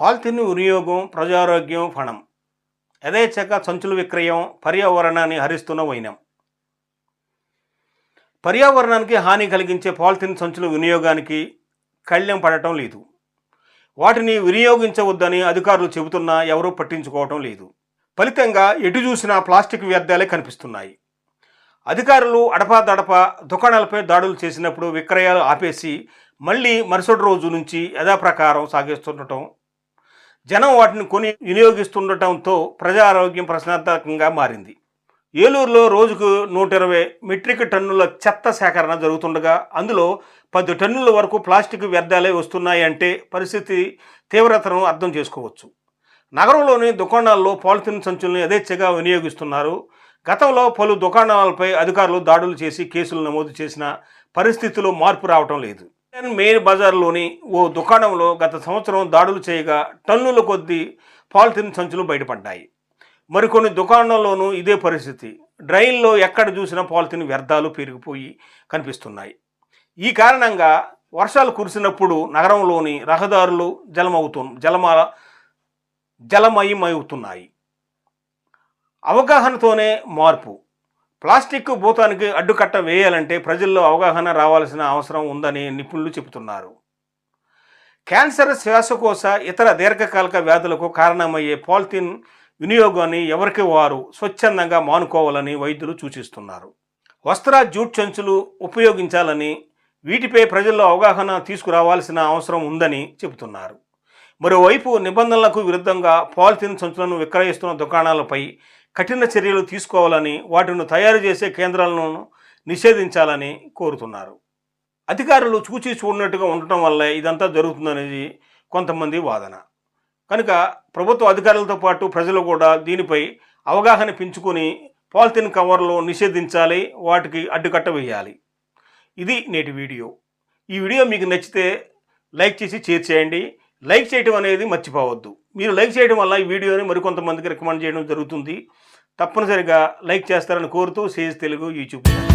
Polythene వినియోగం ప్రజారోగ్యం ఫణం. యథేచ్ఛగా సంచుల విక్రయం పర్యావరణాన్ని హరిస్తున్న వైనం. పర్యావరణానికి హాని కలిగించే పాలిథిన్ సంచుల వినియోగానికి కళ్యం పడటం లేదు. వాటిని వినియోగించవద్దని అధికారులు చెబుతున్నా ఎవరూ పట్టించుకోవటం లేదు. ఫలితంగా ఎటు చూసినా ప్లాస్టిక్ వ్యర్థాలే కనిపిస్తున్నాయి. అధికారులు అడపాదడప దుకాణాలపై దాడులు చేసినప్పుడు విక్రయాలు ఆపేసి మళ్ళీ మరుసటి రోజు నుంచి యథాప్రకారం సాగిస్తుండటం జనం వాటిని కొని వినియోగిస్తుండటంతో ప్రజా ఆరోగ్యం ప్రశ్నార్థకంగా మారింది. ఏలూరులో రోజుకు నూట ఇరవై మెట్రిక్ టన్నుల చెత్త సేకరణ జరుగుతుండగా అందులో పది టన్నుల వరకు ప్లాస్టిక్ వ్యర్థాలే వస్తున్నాయంటే పరిస్థితి తీవ్రతను అర్థం చేసుకోవచ్చు. నగరంలోని దుకాణాల్లో పాలిథిన్ సంచులను యథేచ్ఛగా వినియోగిస్తున్నారు. గతంలో పలు దుకాణాలపై అధికారులు దాడులు చేసి కేసులు నమోదు చేసిన పరిస్థితిలో మార్పు రావటం లేదు. మెయిన్ బజార్లోని ఓ దుకాణంలో గత సంవత్సరం దాడులు చేయగా టన్నుల కొద్దీ పాలిథిన్ సంచులు బయటపడ్డాయి. మరికొన్ని దుకాణాల్లోనూ ఇదే పరిస్థితి. డ్రైన్లో ఎక్కడ చూసినా పాలిథిన్ వ్యర్థాలు పెరిగిపోయి కనిపిస్తున్నాయి. ఈ కారణంగా వర్షాలు కురిసినప్పుడు నగరంలోని రహదారులు జలమవుతు జలమ జలమయమవుతున్నాయి. అవగాహనతోనే మార్పు. ప్లాస్టిక్ భూతానికి అడ్డుకట్ట వేయాలంటే ప్రజల్లో అవగాహన రావాల్సిన అవసరం ఉందని నిపుణులు చెబుతున్నారు. క్యాన్సర్ శ్వాసకోశ ఇతర దీర్ఘకాలిక వ్యాధులకు కారణమయ్యే పాలిథిన్ వినియోగాన్ని ఎవరికి వారు స్వచ్ఛందంగా మానుకోవాలని వైద్యులు సూచిస్తున్నారు. వస్త్ర జూట్ చెంచులు ఉపయోగించాలని వీటిపై ప్రజల్లో అవగాహన తీసుకురావాల్సిన అవసరం ఉందని చెబుతున్నారు. మరోవైపు నిబంధనలకు విరుద్ధంగా పాలిథిన్ సంచులను విక్రయిస్తున్న దుకాణాలపై కఠిన చర్యలు తీసుకోవాలని వాటిని తయారు చేసే కేంద్రాలను నిషేధించాలని కోరుతున్నారు. అధికారులు చూచి చూడనట్టుగా ఉండటం వల్ల ఇదంతా జరుగుతుందనేది కొంతమంది వాదన. కనుక ప్రభుత్వ అధికారులతో పాటు ప్రజలు కూడా దీనిపై అవగాహన పెంచుకొని పాలిథిన్ కవర్లు నిషేధించాలి వాటికి అడ్డుకట్ట వేయాలి. ఇది నేటి వీడియో. ఈ వీడియో మీకు నచ్చితే లైక్ చేసి షేర్ చేయండి. లైక్ చేయడం అనేది మర్చిపోవద్దు. మీరు లైక్ చేయడం వల్ల ఈ వీడియోని మరికొంతమందికి రికమెండ్ చేయడం జరుగుతుంది. తప్పనిసరిగా లైక్ చేస్తారని కోరుతూ సేజ్ తెలుగు యూట్యూబ్ ఛానల్.